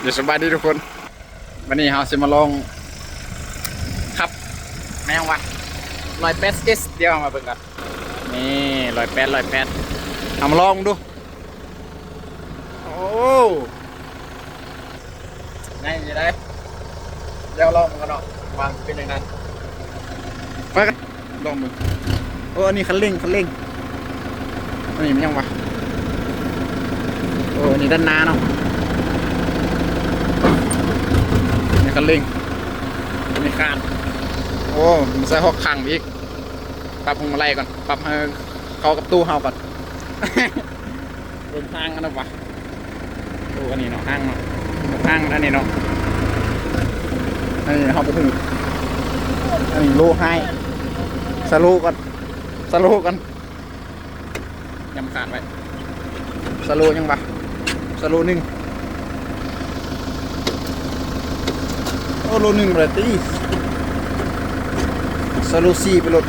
เดี๋ยวสบายดีทุกคน วันนี้เราจะมาลองขับแมงวะลอยแปดเอสเดียวมาเบิ่งกันนี่ลอยแปดลอยแปดเอามาลองดู โอ้ง่ายอยู่ได้เดี๋ยวลองมันกันเนาะวางเป็นยังไงไปกันลองมือโอ้อันนี้คันเร่งคันเร่งอันนี้มันยังวะโอ้อันนี้ด้านหน้าเนาะ นี่ คันเร่งนี่คานโอ้มันใส่หอกขังอีกปรับพวงมาลัยก่อนปรับให้เข้ากับตู้เฮาก่อนเดินทางกันนะวะตู้อันนี้เนาะห้างเนาะห้างอันนี้เนาะอันนี้เฮาไปถึงอันนี้โลให้สโลก่อนสโลก่อนยำขาดไว้สโลยังวะสโลหนึ่ง โอ้โลหนึ่งเลยตีสโลสี่ไปรถ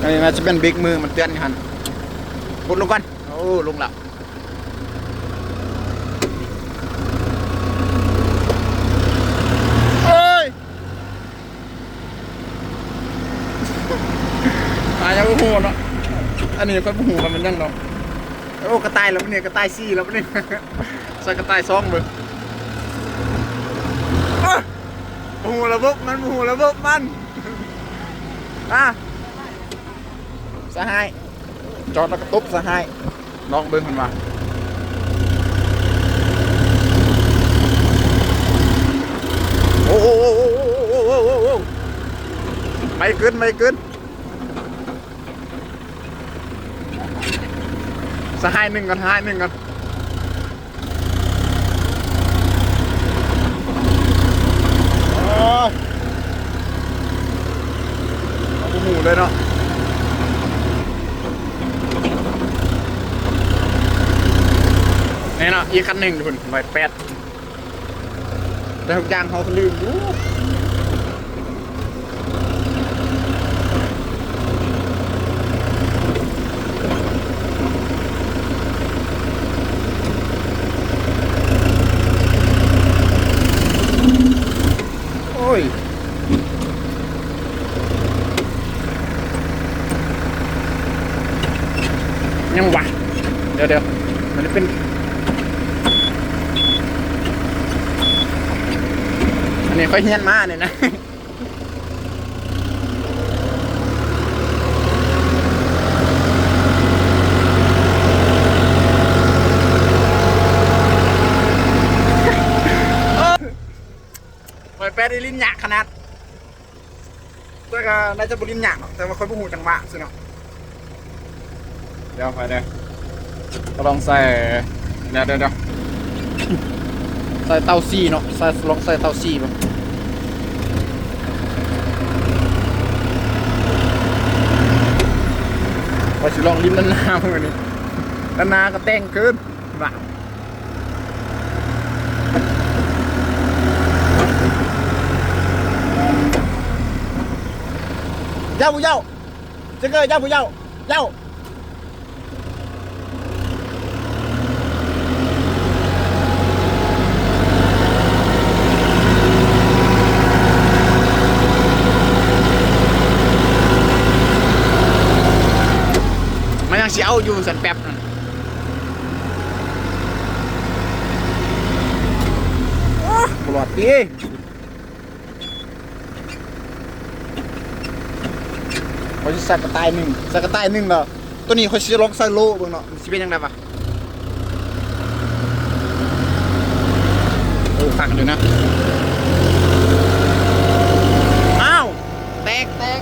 อันนี้น่าจะเป็นเบรกมือมันเตือนอยู่หันกดลงก่อนโอ้ลงล้วเอ้ยตายยังไม่หูเนาะอันนี้ค่อยหูมันมันยังเนาะโอ้กระต่ายแล้วเนี่ยกระต่ายซี่แล้วเนี่ยใส่กระต่ายซองเบอ หูระบบมันหูระบบมันอะสหาย จอดแล้วก็ตุ๊บสหาย ลองเบิ้งมันมาโอ้โหโอ้โหโอ้โหโอ้โหโอ้โหไม่ขึ้นไม่ขึ้นสหายหนึ่งกันสหายหนึ่งกัน เอาหมูเลยเนาะ นาะอีกคันหนึ่งทุนใบแปดแต่ทุกอย่างเขาลืมอุ้ยยังวะเดี๋ยวเดี๋ยวมันจะเป็น นนี้ค่อยเฮี้ยนมาเนี่ยนะปล่อยแปดได้ลิ้นหยากขนาดแต่ก็น่าจะบลิ้นหยากหรอกแต่ว่าค่อยพูดจังหวะสิเนาะเดี๋ยวไปเดี๋ยวก็ลองใส่เดี๋ยวเดี๋ยวเดี๋ยว ใส่เตาซี่เนาะใส่ลองใส่เตาซี่ป่ะว่าสิลองลิ้มด้านหน้าเพื่อนนี่ด้านหน้าก็แต่งเกินบ้าเย้าผู้เย้าเจะเกิดเย้าผู้เย้าเย้า มันยังสิเอยู่สันแป๊บนั่นโอ้ปลอดดีเขาจะใส่กระต่ายหนึ่งใส่กระต่ายหนึ่งเหรอตัวนี้เขาจะลองใส่โลเบิ่งเนาะมันสิเป็นยังไงวะโอ้ฟังอยู่นะ อ้าว แตกแตก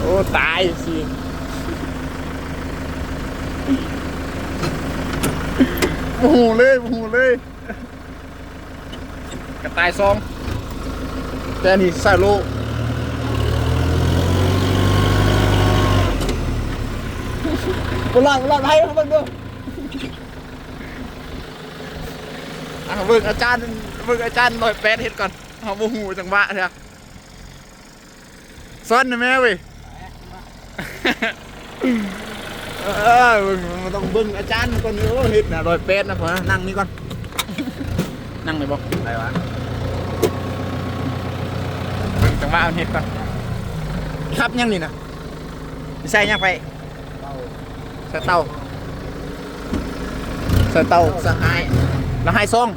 โอ้ตายสิ โอ้โหเลยโอ้โหเลยกระต่ายซอง แต่อันนี่ใส่โลบลอดบลอดให้เขาเบิ่งดูอะเบิ่งอาจารย์เบิ่งอาจารย์หน่อยแปดเฮ็ดก่อนเอาโมหูจังหวะเถอะซ้อนนะแม่เว้ย เออมันต้องเบิ่งอาจารย์ก่อนโอ้เฮ็ดน่ะรอยเป็ดนะพ่อนะนั่งนี่ก่อน นั่งเลยบ่อะไรวะเบิ่งจังหวะเอาเฮ็ดก่อนครับยังนี่นะใส่ยังไปใส่เต้าใส่เต้าสหายแล้วให้ซอง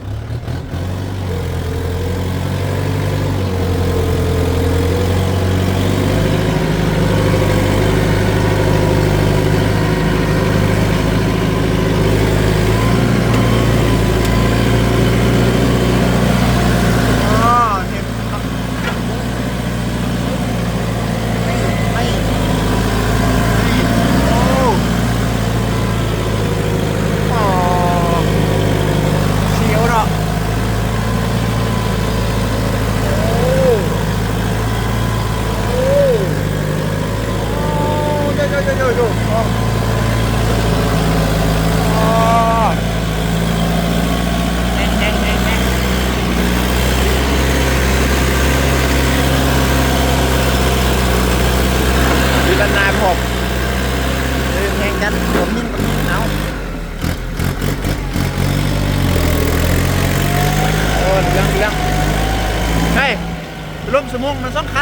นผมยิ่งกว่างเอาโออเรื่องเรื่องเฮ้ยร่มสมุงมันสองคัน